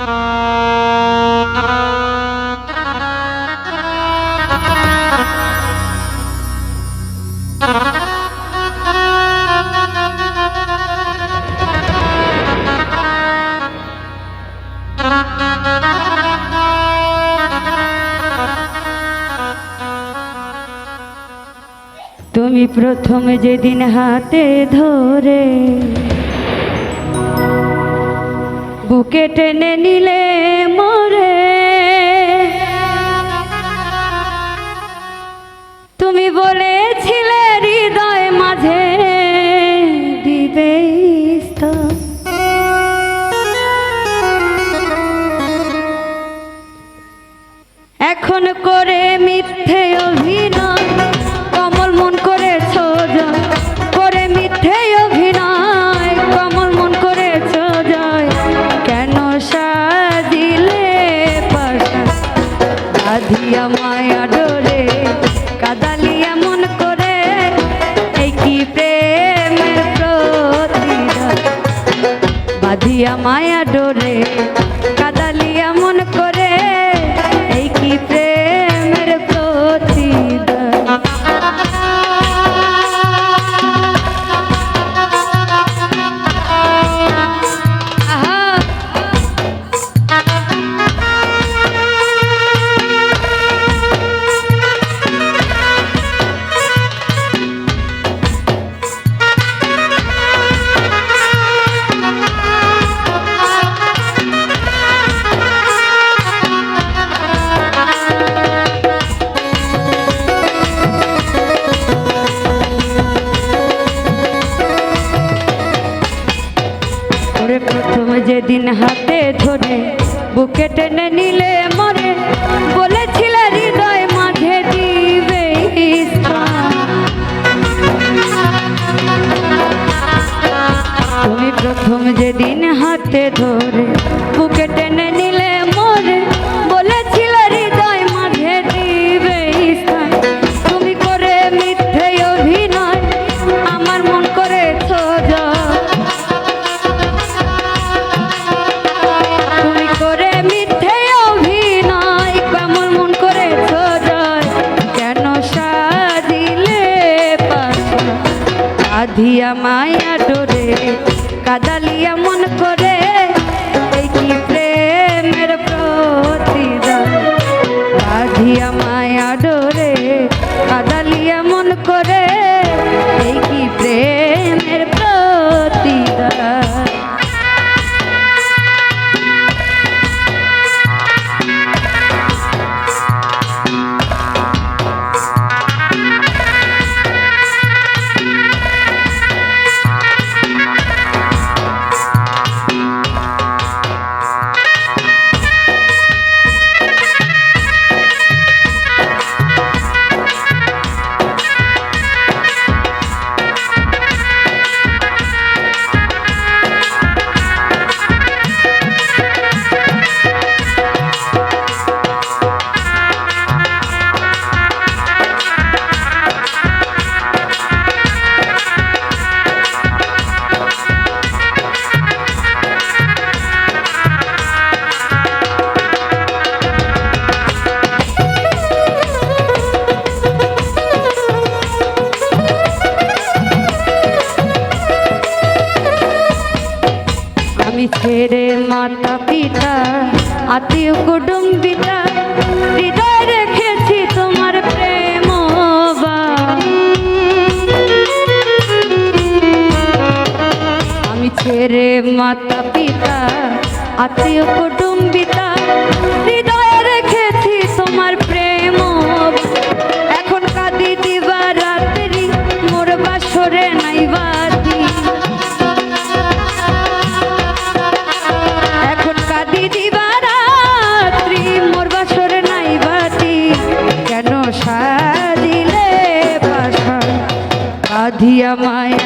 তুমি প্রথম যেদিন হাতে ধরে বুকে টেনে নিলে মা दिया माया डोरे। যেদিন হাতে ধরে বুকে টেনে নিলে মরে, বলেছিল হৃদয় মাঝে দিবে তুমি প্রথম যেদিন হাতে ধরে কাঁধিয়া মায়া ডোরে কাদালিয়া মন করে এই কি প্রেমের প্রতিদান? কাঁধিয়া রে মাতা পিতা আত্মীয় কুটুম্বিতা হৃদয় রেখেছি তোমার প্রেম আমি ছেড়ে মাতা পিতা আত্মীয় কুটুম্ব রাধিয়া মায়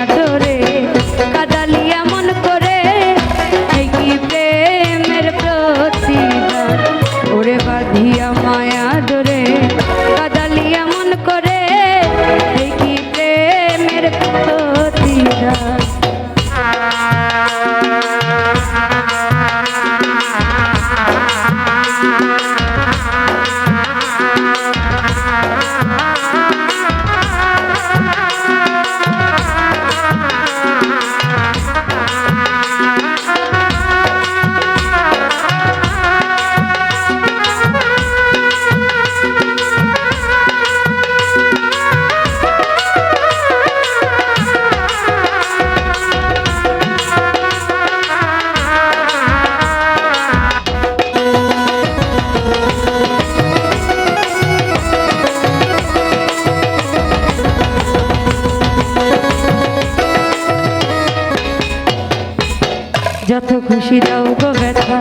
যত খুশি দাও গো ব্যথা,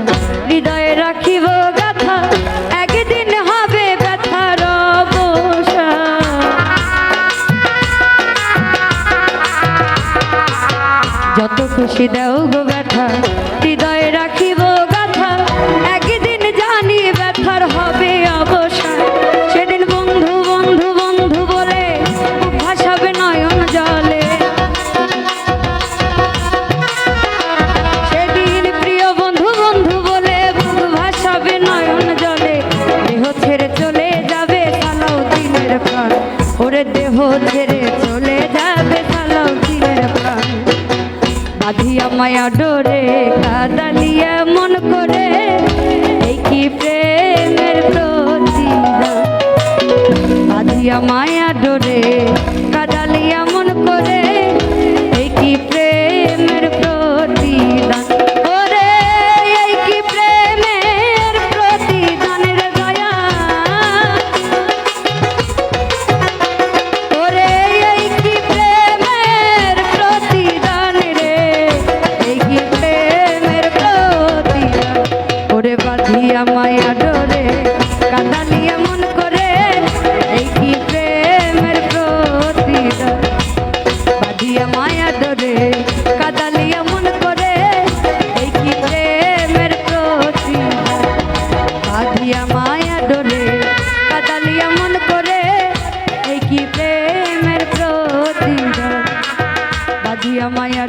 হৃদয়ে রাখিব গাথা একদিন হবে ব্যথার যত খুশি দাও গো ব্যথা, হৃদয়ে রাখিব গাথা ছেড়ে চলে যাবে সালাম ছিলে বাঁধিয়া মায়া ডোরে, কাদালিয়া মন করে, এই কি প্রেমের প্রতিদান? বাঁধিয়া মায়া ডোরে মায়া